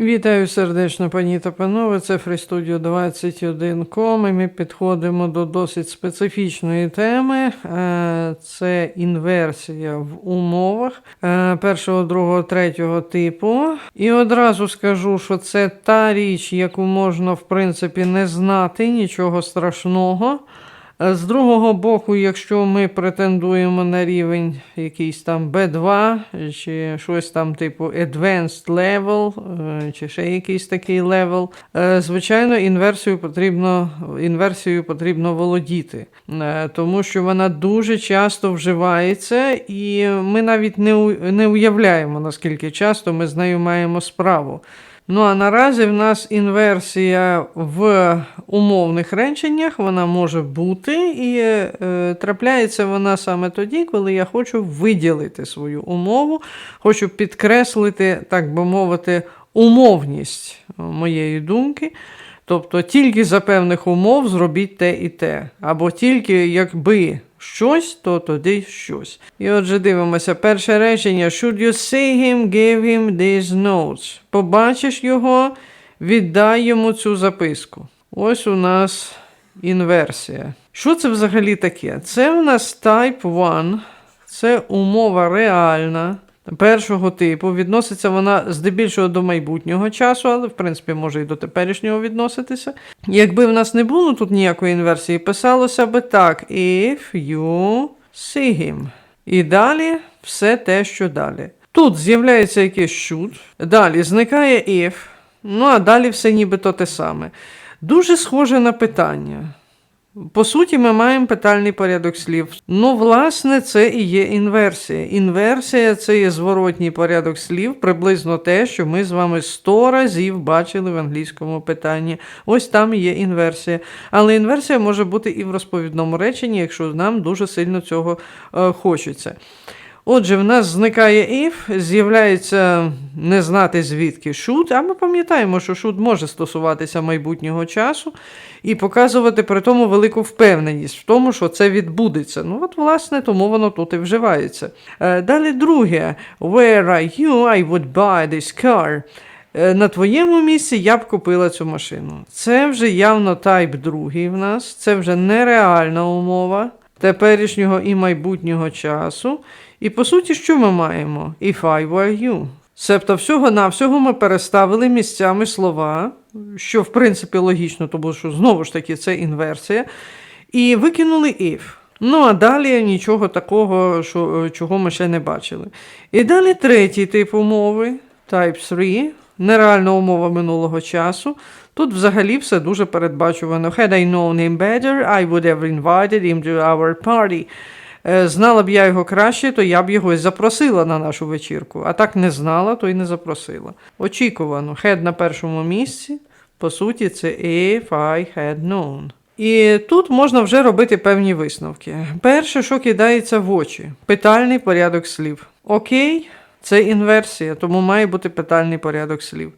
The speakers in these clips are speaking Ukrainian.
Вітаю сердечно, пані та панове. Це FreeStudio 21.com і ми підходимо до досить специфічної теми. Е, Це інверсія в умовах е, першого, другого, третього типу. І одразу скажу, що це та річ, яку можна в принципі не знати, нічого страшного. Е, З другого боку, якщо ми претендуємо на рівень якийсь там B2, чи щось там типу Advanced Level, е, чи ще якийсь такий левел, е, звичайно, інверсію потрібно, інверсією потрібно володіти, тому що вона дуже часто вживається, і ми навіть не уявляємо, наскільки часто ми з нею маємо справу. Ну а наразі в нас інверсія в умовних реченнях, вона може бути, і е, трапляється вона саме тоді, коли я хочу виділити свою умову, хочу підкреслити, так би мовити, умовність моєї думки. Тобто тільки за певних умов зробіть те і те. Або тільки якби щось, то тоді щось. І отже, дивимося, перше речення. Should you see him, give him these notes. Побачиш його, віддай йому цю записку. Ось у нас інверсія. Що це взагалі таке? Це в нас type 1, це умова реальна. Першого типу відноситься вона здебільшого до майбутнього часу, але в принципі може і до теперішнього відноситися. Якби в нас не було тут ніякої інверсії, писалося би так: if you see him. І далі все те, що далі. Тут з'являється якийсь should, далі зникає if, ну а далі все нібито те саме. Дуже схоже на питання. По суті, ми маємо питальний порядок слів. Ну, власне, це і є інверсія. Інверсія це є зворотній порядок слів, приблизно те, що ми з вами сто разів бачили в англійському питанні. Ось там є інверсія. Але інверсія може бути і в розповідному реченні, якщо нам дуже сильно цього е, хочеться. Отже, в нас зникає if, з'являється не знати звідки should, а ми пам'ятаємо, що should може стосуватися майбутнього часу і показувати при тому велику впевненість в тому, що це відбудеться. Ну, от, власне, тому воно тут і вживається. Е, Далі друге. Where are you? I would buy this car. Е, На твоєму місці я б купила цю машину. Це вже явно тайп другий в нас, це вже нереальна умова теперішнього і майбутнього часу. І по суті, що ми маємо? If I were you. Себто всього-навсього ми переставили місцями слова, що в принципі логічно, тому що знову ж таки це інверсія, і викинули if. Ну, а далі нічого такого, що, е, чого ми ще не бачили. І далі третій тип умови, type 3, нереальна умова минулого часу. Тут взагалі все дуже передбачувано. Had I known him better, I would have invited him to our party. Е, Знала б я його краще, то я б його й запросила на нашу вечірку. А так не знала, то й не запросила. Очікувано, had на першому місці. По суті, це if I had known. І тут можна вже робити певні висновки. Перше, що кидається в очі, питальний порядок слів. Окей, це інверсія, тому має бути питальний порядок слів.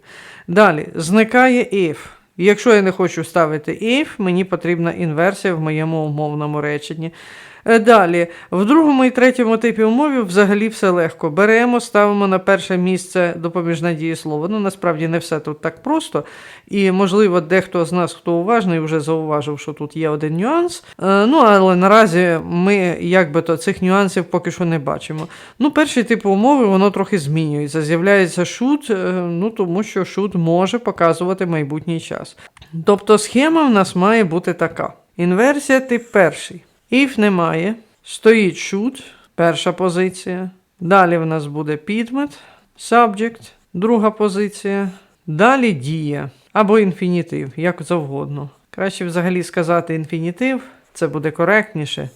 Далі, зникає if. Якщо я не хочу ставити if, мені потрібна інверсія в моєму умовному реченні. Е, Далі, в другому і третьому типі умові взагалі все легко. Беремо, ставимо на перше місце допоміжне дієслово. Ну, насправді не все тут так просто. І, можливо, дехто з нас, хто уважний, вже зауважив, що тут є один нюанс. Е, Ну, але наразі ми якби то цих нюансів поки що не бачимо. Ну, перший тип умови воно трохи змінюється. З'являється should, е, ну тому що should може показувати майбутній час. Тобто схема в нас має бути така. Інверсія тип перший. If немає, стоїть should, перша позиція. Далі в нас буде підмет, subject, друга позиція. Далі дія або інфінітив, як завгодно. Краще взагалі сказати інфінітив, це буде коректніше.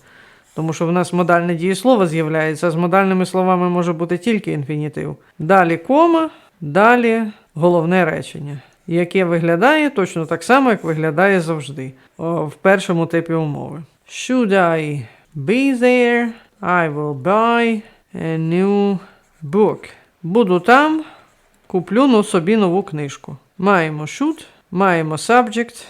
Тому що в нас модальне дієслово з'являється, з модальними словами може бути тільки інфінітив. Далі кома, далі головне речення, яке виглядає точно так само, як виглядає завжди в першому типі умови. Should I be there? I will buy a new book. Буду там, куплю ну, собі нову книжку. Маємо should, маємо subject,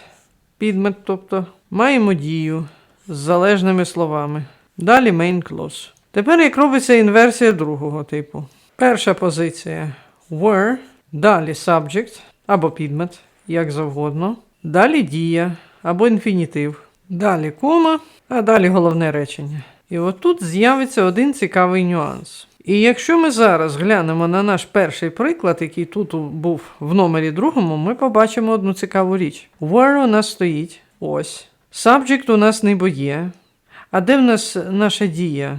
підмет, тобто, маємо дію з залежними словами. Далі main clause. Тепер як робиться інверсія другого типу. Перша позиція were, Далі subject або підмет, як завгодно. Далі дія або інфінітив. Далі кома, а далі головне речення. І отут з'явиться один цікавий нюанс. І якщо ми зараз глянемо на наш перший приклад, який тут був в номері другому, ми побачимо одну цікаву річ. Where у нас стоїть ось. Subject у нас не є. А де в нас наша дія?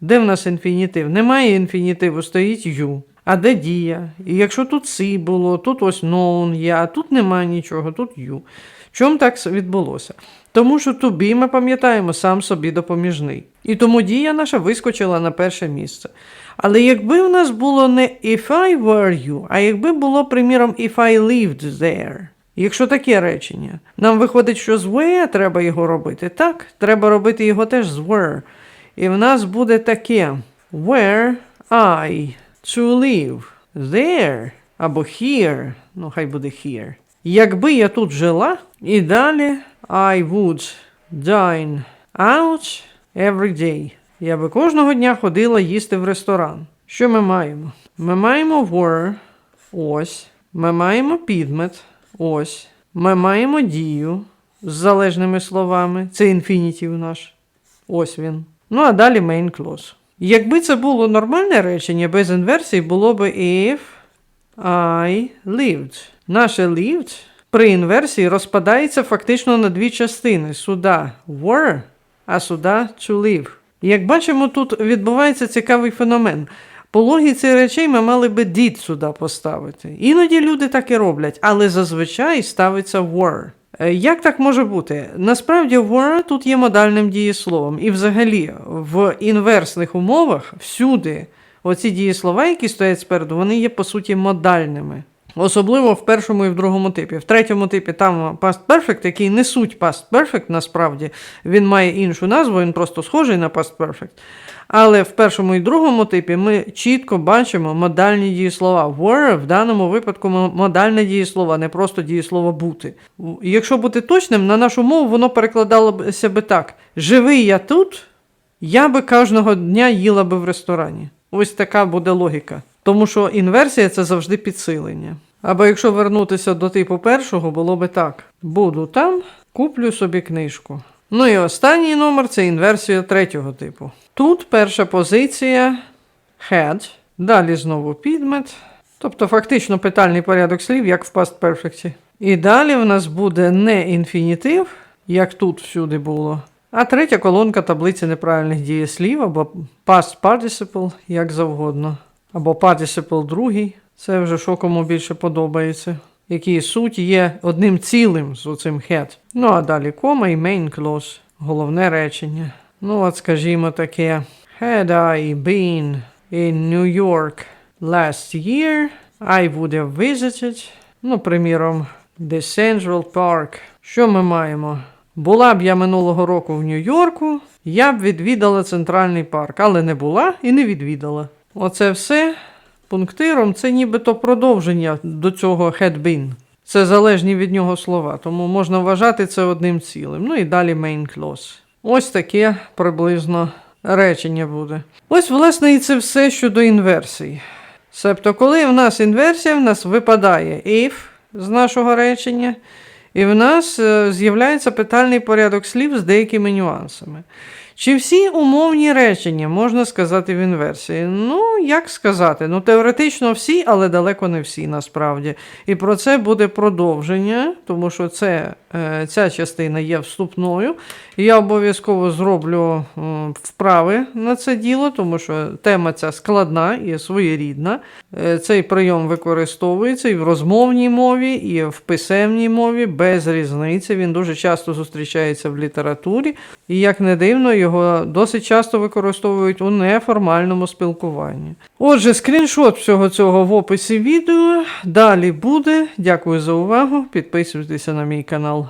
Де в нас інфінітив? Немає інфінітиву, стоїть you. А де дія? І якщо тут «си» було, тут ось known є, а тут немає нічого, тут you. Чому так відбулося? Тому що be, ми пам'ятаємо, сам собі допоміжний. І тому дія наша вискочила на перше місце. Але якби в нас було не if I were you, а якби було, приміром, if I lived there. Якщо таке речення, нам виходить, що з where треба його робити. Так, треба робити його теж з where. І в нас буде таке: Where I to live? There або here. Ну, хай буде here. Якби я тут жила, і далі I would dine out every day. Я би кожного дня ходила їсти в ресторан. Що ми маємо? Ми маємо were, ось. Ми маємо підмет, ось. Ми маємо дію з залежними словами. Це інфінітів наш. Ось він. Ну а далі main clause. Якби це було нормальне речення без інверсії, було би if I lived. Наше lived при інверсії розпадається фактично на дві частини: суда were, а суда to live. Як бачимо, тут відбувається цікавий феномен. По логіці речей ми мали би did сюди поставити. Іноді люди так і роблять, але зазвичай ставиться were. Е, Як так може бути? Насправді were тут є модальним дієсловом, і взагалі в інверсних умовах всюди оці дієслова, які стоять спереду, вони є по суті модальними. Особливо в першому і в другому типі. В третьому типі там past perfect, який не суть past perfect, насправді він має іншу назву, він просто схожий на past perfect. Але в першому і другому типі ми чітко бачимо модальні дієслова. Were в даному випадку модальне дієслово, не просто дієслово бути. Якщо бути точним, на нашу мову воно перекладалося би так: Живий я тут, я би кожного дня їла би в ресторані. Ось така буде логіка. Тому що інверсія це завжди підсилення. Або якщо вернутися до типу першого, було би так: буду там, куплю собі книжку. Ну і останній номер це інверсія третього типу. Тут перша позиція had, далі знову підмет, тобто фактично питальний порядок слів, як в past perfect. І далі в нас буде не інфінітив, як тут всюди було, а третя колонка таблиці неправильних дієслів або past participle, як завгодно. Або participle другий. Це вже що кому більше подобається. Які суть є одним цілим з оцим head. Ну а далі кома і main clause, головне речення. Ну, от скажімо таке. Had I been in New York last year, I would have visited. Ну, приміром, The Central Park. Що ми маємо? Була б я минулого року в Нью-Йорку, я б відвідала центральний парк, але не була і не відвідала. Оце все пунктиром це нібито продовження до цього had been. Це залежні від нього слова, тому можна вважати це одним цілим. Ну і далі main clause. Ось таке приблизно речення буде. Ось, власне, і це все щодо інверсій. Себто, коли в нас інверсія, в нас випадає if з нашого речення, і в нас е, з'являється питальний порядок слів з деякими нюансами. Чи всі умовні речення можна сказати в інверсії? Ну, як сказати? Ну, теоретично всі, але далеко не всі насправді. І про це буде продовження, тому що це, ця частина є вступною. Я обов'язково зроблю вправи на це діло, тому що тема ця складна і своєрідна. Е, Цей прийом використовується і в розмовній мові, і в писемній мові, без різниці. Він дуже часто зустрічається в літературі. І як не дивно, його досить часто використовують у неформальному спілкуванні. Отже, скріншот всього цього в описі відео. Далі буде. Дякую за увагу. Підписуйтеся на мій канал.